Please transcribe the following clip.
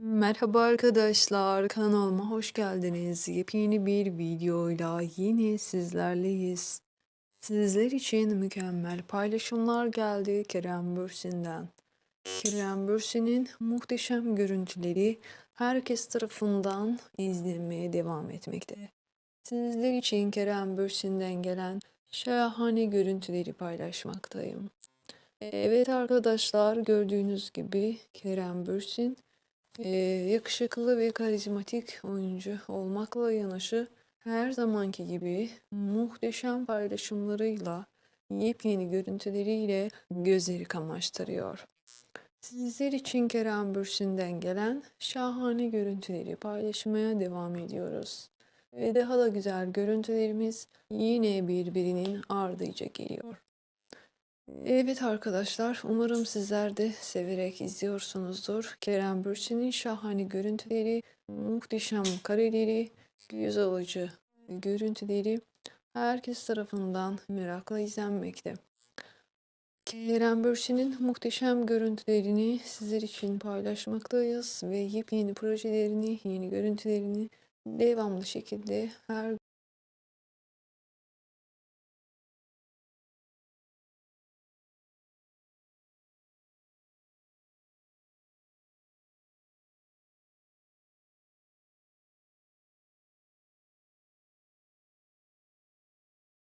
Merhaba arkadaşlar, kanalıma hoş geldiniz. Yepyeni bir videoyla yine sizlerleyiz. Sizler için mükemmel paylaşımlar geldi Kerem Bürsin'den. Kerem Bürsin'in muhteşem görüntüleri herkes tarafından izlenmeye devam etmekte. Sizler için Kerem Bürsin'den gelen şahane görüntüleri paylaşmaktayım. Evet arkadaşlar gördüğünüz gibi Kerem Bürsin ee, yakışıklı ve karizmatik oyuncu olmakla yanaşı her zamanki gibi muhteşem paylaşımlarıyla, yepyeni görüntüleriyle gözleri kamaştırıyor. Sizler için Kerem Bürsin'den gelen şahane görüntüleri paylaşmaya devam ediyoruz. Ve daha da güzel görüntülerimiz yine birbirinin ardıyla geliyor. Evet arkadaşlar, umarım sizler de severek izliyorsunuzdur. Kerem Bürsin'in şahane görüntüleri, muhteşem kareleri, göz alıcı görüntüleri herkes tarafından merakla izlenmekte. Kerem Bürsin'in muhteşem görüntülerini sizler için paylaşmaktayız ve yepyeni projelerini, yeni görüntülerini devamlı şekilde her